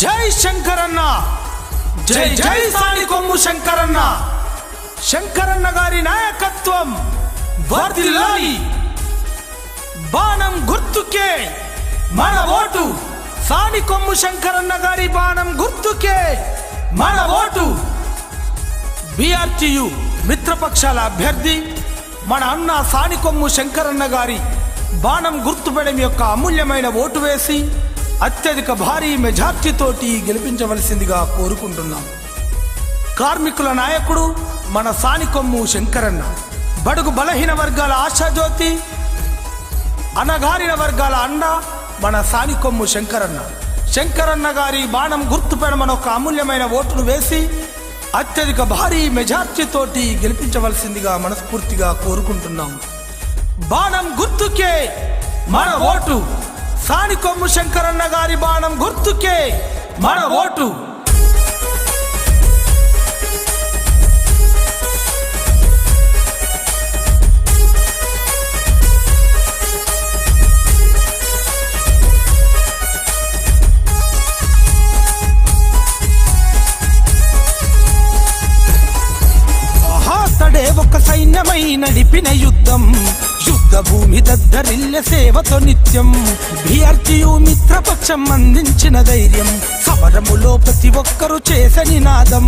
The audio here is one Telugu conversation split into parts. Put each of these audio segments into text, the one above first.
జై శంకరన్న. జై జై సాని కొమ్ము శంకరన్న. శంకరన్న గారి నాయకత్వం వర్ధిల్లాలి. బాణం గుర్తుకే మన ఓటు. సాని కొమ్ము శంకరన్న గారి బాణం గుర్తుకే మన ఓటు. బిఆర్టియు మిత్రపక్షాల అభ్యర్థి మన అన్న సానికొమ్ము శంకరన్న గారి బాణం గుర్తుపడం యొక్క అమూల్యమైన ఓటు వేసి అత్యధిక భారీ మెజార్టీతోటి గెలిపించవలసిందిగా కోరుకుంటున్నాం. కార్మికుల నాయకుడు మన సానికొమ్ము శంకరన్న బడుగు బలహీన వర్గాల ఆశాజ్యోతి అనగారిన వర్గాల అండ మన సానికొమ్ము శంకరన్న. శంకరన్న గారి బాణం గుర్తుపెడమని ఒక అమూల్యమైన ఓటును వేసి అత్యధిక భారీ మెజార్టీతోటి గెలిపించవలసిందిగా మనస్ఫూర్తిగా కోరుకుంటున్నాం. బాణం గుర్తుకే మన ఓటు. సానికొమ్ము శంకరన్న గారి బాణం గుర్తుకే మన ఓటు. ఒక సైన్యమై నడిపిన యుద్ధం. యుద్ధ భూమి దద్దరిల్ల సేవతో నిత్యం. బిఆర్టీయు మిత్రపక్షం అందించిన ధైర్యం. సమరములో ప్రతి ఒక్కరు చేసే నినాదం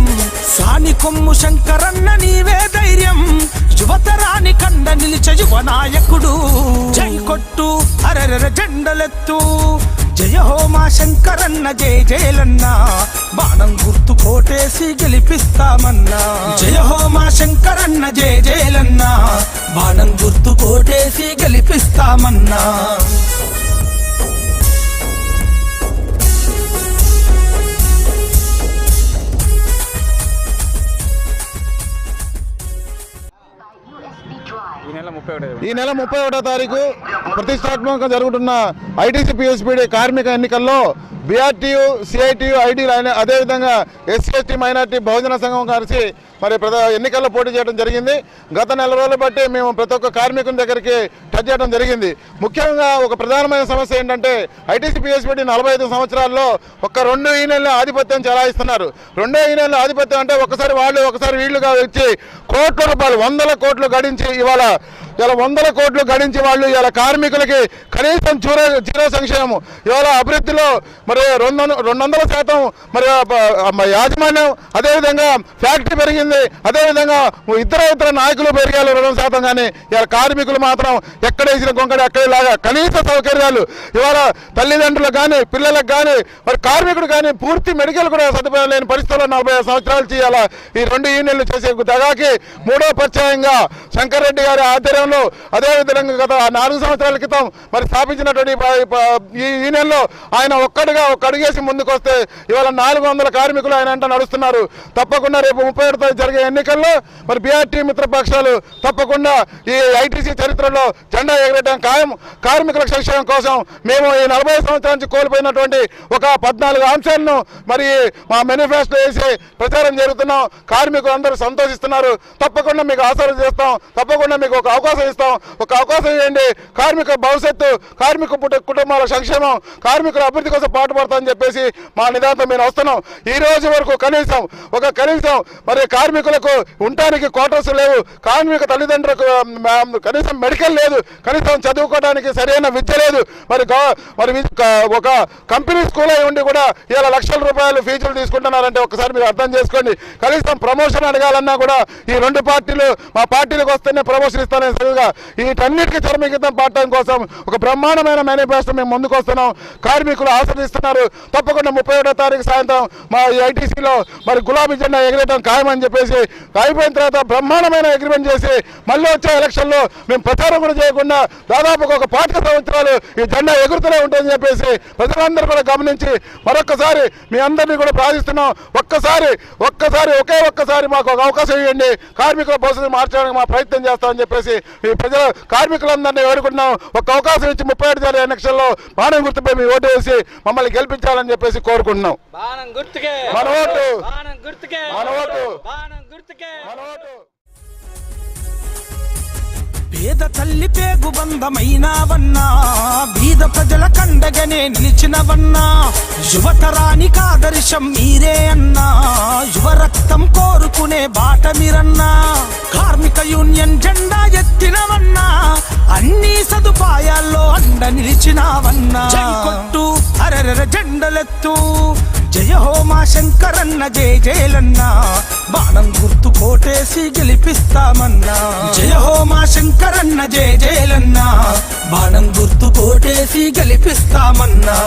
సాని కొమ్ము శంకరన్న నీవే ధైర్యం. యువతరాని కండ నిలిచ యువ నాయకుడు. జై కొట్టు అరరర జెండలెత్తు. జయ హో మా శంకరన్న జయ జయలన్నా. బాణం గుర్తు కోటేసి గెలిపిస్తామన్నా. జయ హో మా శంకరన్న జయ జయలన్నా. బాణం గుర్తు కోటేసి గెలిపిస్తామన్నా. ఈ నెల ముప్పై ఒకటో తారీఖు ప్రతిష్టాత్మకంగా జరుగుతున్న ఐటీసీ పిఎస్పీడీ కార్మిక ఎన్నికల్లో బీఆర్టీయు సిఐటియు అయిన అదేవిధంగా ఎస్సీ ఎస్టీ మైనార్టీ బహుజన సంఘం కలిసి మరి ప్రధా ఎన్నికల్లో పోటీ చేయడం జరిగింది. గత నెల రోజులు బట్టి మేము ప్రతి ఒక్క కార్మికుని దగ్గరికి టచ్ చేయడం జరిగింది. ముఖ్యంగా ఒక ప్రధానమైన సమస్య ఏంటంటే ఐటీసీ పిఎస్పీడీ నలభై ఐదు సంవత్సరాల్లో ఒక రెండు ఈనెల ఆధిపత్యం చెలాయిస్తున్నారు. రెండో ఈనెల ఆధిపత్యం అంటే ఒకసారి వాళ్ళు ఒకసారి వీళ్ళుగా వచ్చి కోట్ల రూపాయలు వందల కోట్లు గడించి ఇవాళ ఇలా వందల కోట్లు గడించి వాళ్ళు ఇలా కార్మికులకి కనీసం జీరో జీరో సంక్షేమం ఇవాళ అభివృద్ధిలో మరి రెండు రెండు వందల శాతం మరి యాజమాన్యం అదేవిధంగా ఫ్యాక్టరీ పెరిగింది. అదేవిధంగా ఇతర ఇతర నాయకులు పెరిగారు రెండు శాతం కానీ. ఇవాళ కార్మికులు మాత్రం ఎక్కడ వేసిన కొంకడ ఎక్కడలాగా కనీస సౌకర్యాలు. ఇవాళ తల్లిదండ్రులకు కానీ పిల్లలకు కానీ మరి కార్మికుడు కానీ పూర్తి మెడికల్ కూడా సదుపాయం లేని పరిస్థితుల్లో నలభై సంవత్సరాలు చేయాల ఈ రెండు యూనియన్లు చేసే దగాకి మూడో పరిచయంగా శంకర్ రెడ్డి గారి ఆధ్వర్యంలో అదేవిధంగా గత నాలుగు సంవత్సరాల క్రితం మరి స్థాపించినటువంటి ఈ యూనియన్లో ఆయన ఒక్కడిగా ఒక అడుగేసి ముందుకు వస్తే ఇవాళ నాలుగు వందల కార్మికులు ఆయన అంట నడుస్తున్నారు. తప్పకుండా రేపు ముప్పై ఏడు జరిగే ఎన్నికల్లో మరి బీఆర్టీ మిత్రపక్షాలు తప్పకుండా ఈ ఐటీసీ చరిత్రలో జెండా ఎగరడం ఖాయం. కార్మికుల సంక్షేమం కోసం మేము ఈ నలభై సంవత్సరాల నుంచి కోల్పోయినటువంటి ఒక పద్నాలుగు అంశాలను మరి మా మేనిఫెస్టో వేసి ప్రచారం జరుగుతున్నాం. కార్మికులు అందరూ సంతోషిస్తున్నారు. తప్పకుండా మీకు ఆశలు చేస్తాం. తప్పకుండా మీకు ఒక అవకాశం ఇస్తాం. ఒక అవకాశం ఇవ్వండి. కార్మిక భవిష్యత్తు కార్మిక కుటుంబాల సంక్షేమం కార్మికుల అభివృద్ధి కోసం పాటుపడతామని చెప్పేసి మా నిదాంతం మేము వస్తున్నాం. ఈ రోజు వరకు కనీసం ఒక కనీసం మరి కార్మికులకు ఉండటానికి క్వార్టర్స్ లేవు. కార్మిక తల్లిదండ్రులకు కనీసం మెడికల్ లేదు. కనీసం చదువుకోవడానికి సరైన విద్య లేదు. మరి మరి ఒక కంపెనీ స్కూల్ అయి ఉండి కూడా ఇలా లక్షల రూపాయలు ఫీజులు తీసుకుంటున్నారంటే ఒకసారి మీరు అర్థం చేసుకోండి. కనీసం ప్రమోషన్ అడగాలన్నా కూడా ఈ రెండు పార్టీలు మా పార్టీలకు వస్తేనే ప్రమోషన్ ఇస్తానని సరిగా వీటన్నిటికీ చర్మగీతం పాడటం కోసం ఒక బ్రహ్మాండమైన మేనిఫెస్టో మేము ముందుకు వస్తున్నాం కార్మికులు ఆశ్రదిస్తున్నారు తప్పకుండా ముప్పై ఒకటో తారీఖు సాయంత్రం మా ఐటీసీలో మరి గులాబీ జెండా ఎగరేయడం ఖాయమని చెప్పేసి అయిపోయిన తర్వాత బ్రహ్మాండమైన అగ్రిమెంట్ చేసి మళ్ళీ వచ్చే ఎలక్షన్లో మేము ప్రచారం కూడా చేయకుండా దాదాపు ఒక పాతిక సంవత్సరాలు ఈ జెండా ఎగురుతూనే ఉంటుందని చెప్పేసి ప్రజలందరూ కూడా గమనించి మరొక్కసారి మీ అందరినీ కూడా ప్రార్థిస్తున్నాం. ఒక్కసారి ఒక్కసారి ఒకే ఒక్కసారి మాకు ఒక అవకాశం ఇవ్వండి. కార్మికుల భవిష్యత్తు మార్చడానికి మా ప్రయత్నం చేస్తామని చెప్పేసి ఈ ప్రజల కార్మికులందరినీ వేడుకుంటున్నాం. ఒక అవకాశం ఇచ్చి ముప్పై ఏడు జరిగే ఎలక్షన్లో బాణం గుర్తుపై మీ ఓటు వేసి మమ్మల్ని గెలిపించాలని చెప్పేసి కోరుకుంటున్నాం. మన ఓటు. మన ఓటు. మన ఓటు. పేద తల్లి పేగు బంధమైనావన్నా బీద ప్రజల కండగనే నిలిచినవన్నా యువతరానికి ఆదర్శం మీరే అన్నా యువ రక్తం కోరుకునే బాట మీరన్నా కార్మిక యూనియన్ జెండా ఎత్తినవన్నా అన్ని సదుపాయాల్లో అండ నిలిచినావన్నా. కొట్టు అరెరెర జెండలెత్తు. జయ హో మా శంకరన్న జయ జయలన్నా. బాణం గుర్తు కోటేసి గెలిపిస్తామన్నా. జయ హో మా శంకరన్న జయ జయలన్నా. బాణం గుర్తు కోటేసి గెలిపిస్తామన్నా.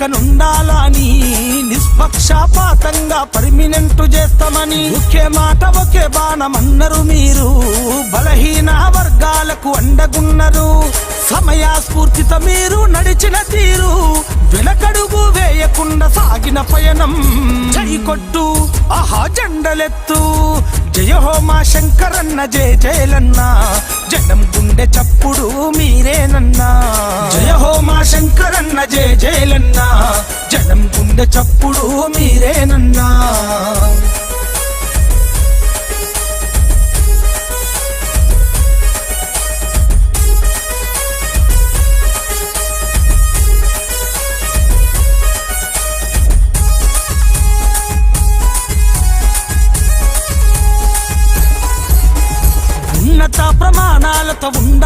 ప్రాతిపదికనుండాలని నిష్పక్షపాతంగా పర్మినెంట్ చేస్తామని ఒకే మాట ఒకే బాణమన్నారు మీరు. బలహీన వర్గాలకు అండగున్నారు. సమయ స్ఫూర్తితో మీరు నడిచిన తీరు. వెనకడుగు వేయకుండా సాగిన పయనం. కొట్టు ఆహా జెండలెత్తు. జయ హో మా శంకరన్న జయ జయలన్నా. జనం గుండె చప్పుడు మీరేనన్నా. జయ హో మా శంకరన్న జయ జయలన్నా. జనం గుండె చప్పుడు మీరేనన్నా.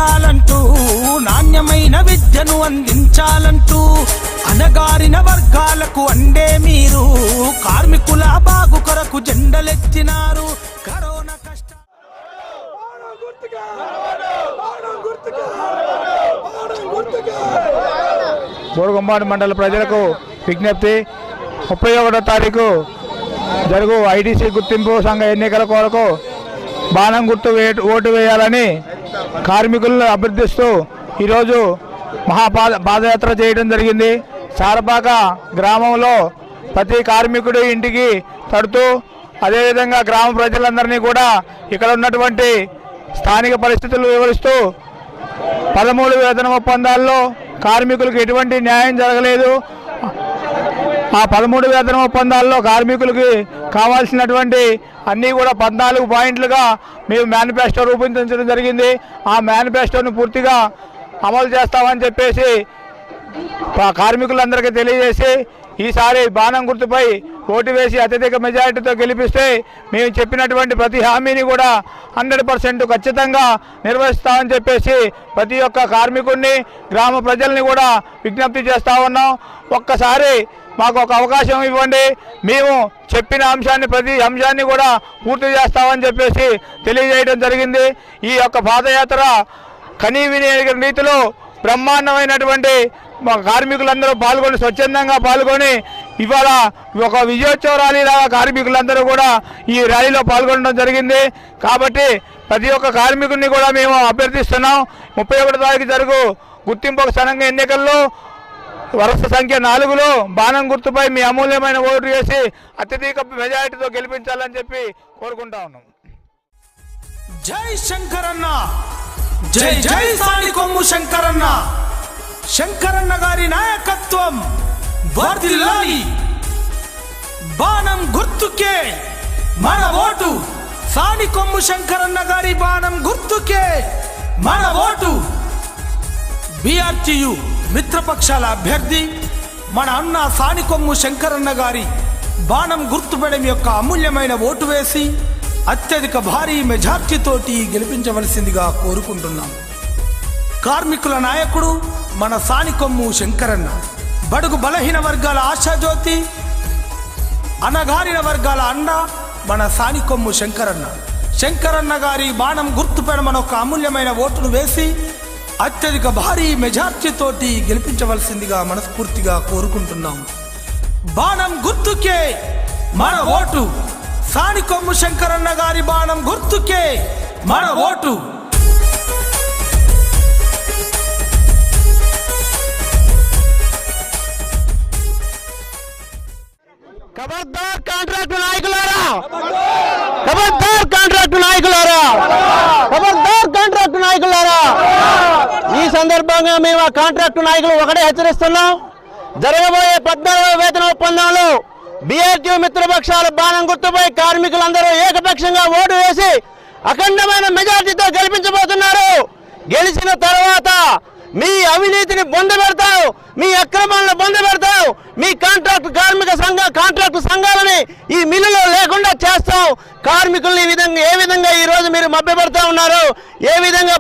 ప్రమాణాలతో నాణ్యమైన విద్యను అందించాలంటూ అనగారిన వర్గాలకు అండే మీరు కార్మికుల బాగు కొరకు జెండలెత్తినారు. కరోనా కష్ట. బోరుగొంబాడు మండల ప్రజలకు విజ్ఞప్తి ముప్పై ఒకటో తారీఖు జరుగు ఐటీసీ గుర్తింపు సంఘ ఎన్నికల కొరకు బాణం గుర్తు వే- ఓటు వేయాలని కార్మికులను అభ్యర్థిస్తూ ఈరోజు మహాపాద పాదయాత్ర చేయడం జరిగింది. సారపాక గ్రామంలో ప్రతి కార్మికుడి ఇంటికి తడుతూ అదేవిధంగా గ్రామ ప్రజలందరినీ కూడా ఇక్కడ ఉన్నటువంటి స్థానిక పరిస్థితులు వివరిస్తూ పదమూడు వేతన ఒప్పందాల్లో కార్మికులకు ఎటువంటి న్యాయం జరగలేదు. ఆ పదమూడు వేతన ఒప్పందాల్లో కార్మికులకి కావాల్సినటువంటి అన్నీ కూడా పద్నాలుగు పాయింట్లుగా మేము మేనిఫెస్టో రూపొందించడం జరిగింది. ఆ మేనిఫెస్టోను పూర్తిగా అమలు చేస్తామని చెప్పేసి ఆ కార్మికులందరికీ తెలియజేసి ఈసారి బాణం గుర్తుపై ఓటు వేసి అత్యధిక మెజారిటీతో గెలిపిస్తే మేము చెప్పినటువంటి ప్రతి హామీని కూడా హండ్రెడ్ పర్సెంట్ ఖచ్చితంగా నిర్వహిస్తామని చెప్పేసి ప్రతి ఒక్క కార్మికుడిని గ్రామ ప్రజల్ని కూడా విజ్ఞప్తి చేస్తా ఉన్నాం. ఒక్కసారి మాకు ఒక అవకాశం ఇవ్వండి. మేము చెప్పిన అంశాన్ని ప్రతి అంశాన్ని కూడా పూర్తి చేస్తామని చెప్పేసి తెలియజేయడం జరిగింది. ఈ యొక్క పాదయాత్ర కనీ విని రీతిలో బ్రహ్మాండమైనటువంటి మా కార్మికులందరూ పాల్గొని స్వచ్ఛందంగా పాల్గొని ఇవాళ ఒక విజయోత్సవ ర్యాలీలాగా కార్మికులందరూ కూడా ఈ ర్యాలీలో పాల్గొనడం జరిగింది. కాబట్టి ప్రతి ఒక్క కార్మికుడిని కూడా మేము అభ్యర్థిస్తున్నాం. ముప్పై ఒకటి తారీఖు జరుగు గుర్తింపు సంఘ ఎన్నికల్లో వరుస సంఖ్య నాలుగులో బాణం గుర్తుపై మీ అమూల్యమైన ఓటు వేసి అత్యధిక మెజారిటీతో గెలిపించాలని చెప్పి కోరుకుంటా ఉన్నాం. జై శంకరన్న జై జై సాని కొమ్ము శంకరన్న. శంకరన్న గారి నాయకత్వం వర్దిల్లాలి బాణం గుర్తుకే మన ఓటు. సాని కొమ్ము శంకరన్న గారి బాణం గుర్తుకే మన ఓటు. బిఆర్టీయూ. మిత్రపక్షాల అభ్యర్థి మన అన్న సానికొమ్ము శంకరన్న గారి బాణం గుర్తుపడం యొక్క అమూల్యమైన ఓటు వేసి అత్యధిక భారీ మెజార్టీతోటి గెలిపించవలసిందిగా కోరుకుంటున్నాం. కార్మికుల నాయకుడు మన సానికొమ్ము శంకరన్న బడుగు బలహీన వర్గాల ఆశాజ్యోతి అనగారిన వర్గాల అండ మన సానికొమ్ము శంకరన్న. శంకరన్న గారి బాణం గుర్తుపెడమని ఒక అమూల్యమైన ఓటును వేసి అత్యధిక భారీ మెజార్టీతోటి గెలిపించవలసిందిగా మనస్ఫూర్తిగా కోరుకుంటున్నాం. బాణం గుర్తుకే మన ఓటు. సానికొమ్ము శంకరన్న గారి బాణం గుర్తుకే మన ఓటు. కాంట్రాక్టు నాయకులారా! కాంట్రాక్టు నాయకులారా! మేము ఆ కాంట్రాక్టు నాయకులు ఒకటే హెచ్చరిస్తున్నాం. జరగబోయే పద్నాలుగవ వేతన ఒప్పందంలో బీఆర్టీ మిత్రపక్షాల బాణం గుర్తుపై కార్మికులందరూ ఏకపక్షంగా ఓటు వేసి అఖండమైన మెజార్టీతో గెలిపించబోతున్నారు. గెలిచిన తర్వాత మీ అవినీతిని బొందబెడతావు మీ అక్రమాలను బొందబెడతావు మీ కాంట్రాక్ట్ కార్మిక సంఘ కాంట్రాక్ట్ సంఘాలని ఈ మిల్లులో లేకుండా చేస్తాం కార్మికుల్ని ఈ విధంగా ఏ విధంగా ఈ రోజు మీరు మభ్యపెడతా ఉన్నారు? ఏ విధంగా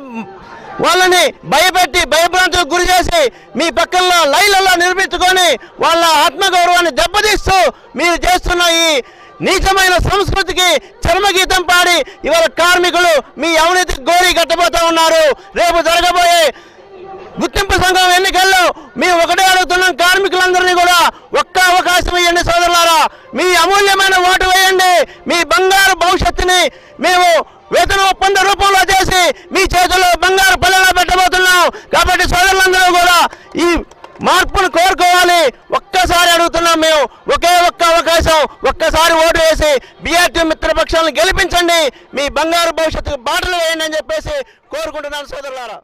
వాళ్ళని భయపెట్టి భయభ్రాంతులకు గురి చేసి మీ పక్కల్లో లైన్లలో నిర్మించుకొని వాళ్ళ ఆత్మగౌరవాన్ని దెబ్బతీస్తూ మీరు చేస్తున్న ఈ నీచమైన సంస్కృతికి చర్మగీతం పాడి ఇవాళ కార్మికులు మీ అవినీతి గోరి కట్టబోతూ ఉన్నారు. రేపు జరగబోయే గుర్తింపు సంఘం ఎన్నికల్లో మేము ఒకటే అడుగుతున్నాం కార్మికులందరినీ కూడా ఒక్క అవకాశం ఇవ్వండి సోదరులారా. మీ అమూల్యమైన ఓటు వేయండి. మీ బంగారు భవిష్యత్తుని మేము వేతన ఒప్పంద రూపంలో చేసి మీ చేతుల్లో బంగారు పల్లెలా పెట్టబోతున్నాం కాబట్టి సోదరులందరూ కూడా ఈ మార్పును కోరుకోవాలి. ఒక్కసారి అడుగుతున్నాం మేము. ఒకే ఒక్క అవకాశం ఒక్కసారి ఓటు వేసి బీఆర్టీ మిత్రపక్షాలను గెలిపించండి. మీ బంగారు భవిష్యత్తుకు బాటలు వేయండి అని చెప్పేసి కోరుకుంటున్నాను సోదరులారా.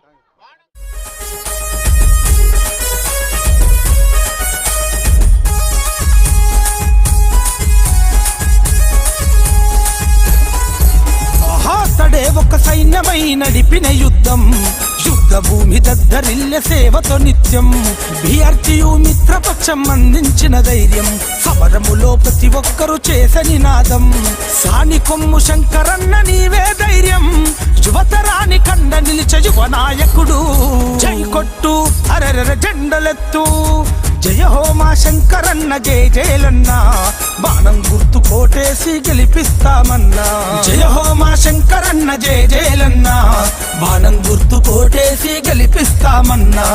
అతడే ఒక సైన్యమై నడిపిన యుద్ధం. శుద్ధ భూమి దద్దరిల్లె సేవతో నిత్యం. బీఆర్టీయు మిత్రపక్షం అందించిన ధైర్యం. సమరములో ప్రతి ఒక్కరు చేసే నినాదం సాని కొమ్ము శంకరన్న నీవే ధైర్యం. యువతరాని కండ నిలిచ యువ నాయకుడు. జై కొట్టు అరెర జెండలెత్తు. జయ హోమా శంకరన్న జయ జయలన్నా. బాణం గుర్తు కోటేసి గెలిపిస్తామన్నా. జయ హోమా శంకరన్న జయ జయలన్నా. బాణం గుర్తు కోటేసి గెలిపిస్తామన్నా.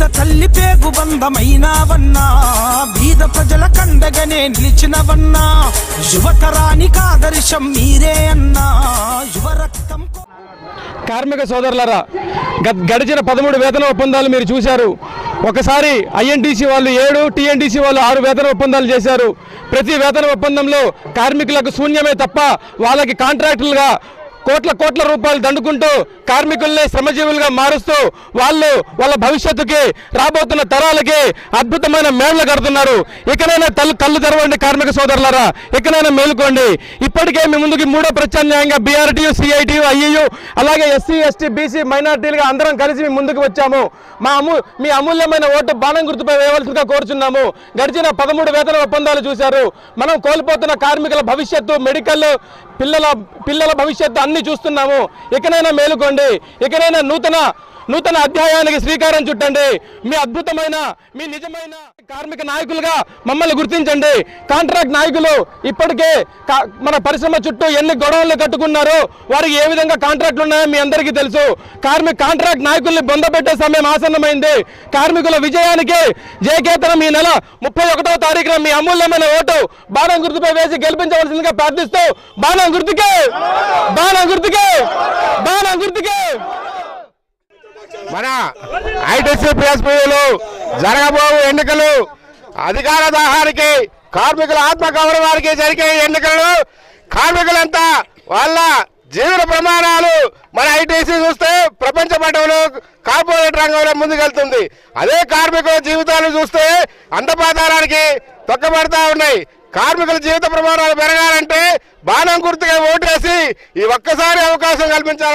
పేద తల్లి పేగు బంధమైనావన్నా బీద ప్రజల కండగనే నిలిచినవన్నా యువతరానికి ఆదర్శం మీరే అన్నా యువ రక్తం కార్మిక సోదరులరా గ- గడిచిన పదమూడు వేతన ఒప్పందాలు మీరు చూశారు. ఒకసారి ఐఎన్టీసీ వాళ్ళు ఏడు టీఎన్టీసీ వాళ్ళు ఆరు వేతన ఒప్పందాలు చేశారు. ప్రతి వేతన ఒప్పందంలో కార్మికులకు శూన్యమే తప్ప వాళ్ళకి కాంట్రాక్టులుగా కోట్ల కోట్ల రూపాయలు దండుకుంటూ కార్మికుల్ని శ్రమజీవులుగా మారుస్తూ వాళ్ళు వాళ్ళ భవిష్యత్తుకి రాబోతున్న తరాలకి అద్భుతమైన మేళ్ళు కడుతున్నారు. ఇకనైనా తల్లు కళ్ళు తెరవండి కార్మిక సోదరులారా ఇకనైనా మేలుకోండి. ఇప్పటికే మీ ముందుకి మూడో ప్రత్యామ్నాయంగా బీఆర్టీయు సిఐటియు ఐఈయు అలాగే ఎస్సీ ఎస్టీ బీసీ మైనార్టీలుగా అందరం కలిసి మీ ముందుకు వచ్చాము. మా అమూ మీ అమూల్యమైన ఓటు బాణం గుర్తుపై వేయవలసిందిగా కోరుచున్నాము. గడిచిన పదమూడు వేతన ఒప్పందాలు చూశారు. మనం కోల్పోతున్న కార్మికుల భవిష్యత్తు మెడికల్ పిల్లల పిల్లల భవిష్యత్తు అన్ని చూస్తున్నాము. ఇకనైనా మేలుకోండి. ఇకనైనా నూతన నూతన అధ్యాయానికి శ్రీకారం చుట్టండి. మీ అద్భుతమైన మీ నిజమైన కార్మిక నాయకులుగా మమ్మల్ని గుర్తించండి. కాంట్రాక్ట్ నాయకులు ఇప్పటికే మన పరిశ్రమ చుట్టూ ఎన్ని గొడవలు కట్టుకున్నారో వారికి ఏ విధంగా కాంట్రాక్ట్లు ఉన్నాయో మీ అందరికీ తెలుసు. కార్మిక కాంట్రాక్ట్ నాయకుల్ని బొందపెట్టే సమయం ఆసన్నమైంది. కార్మికుల విజయానికి జయకేతనం ఈ నెల ముప్పై ఒకటో తారీఖున మీ అమూల్యమైన ఓటు బాణం గుర్తుపై వేసి గెలిపించవలసిందిగా ప్రార్థిస్తూ బాణం గుర్తుకే! బాణం గుర్తుకే! బాణం గుర్తుకే! మన ఐటీసీ పిఎస్పీలు జరగబో ఎన్నికలు. అధికార దాహానికి కార్మికుల ఆత్మ గౌరవానికి జరిగే ఎన్నికలు. కార్మికులంతా వాళ్ళ జీవన ప్రమాణాలు మన ఐటీసీ చూస్తే ప్రపంచ పటంలో కార్పొరేట్ రంగంలో ముందుకెళ్తుంది. అదే కార్మికుల జీవితాలు చూస్తే అంధపాతాళానికి తొక్కబడతా ఉన్నాయి. కార్మికుల జీవిత ప్రమాణాలు పెరగాలంటే బాణం గుర్తుగా ఓటేసి ఈ ఒక్కసారి అవకాశం కల్పించాలి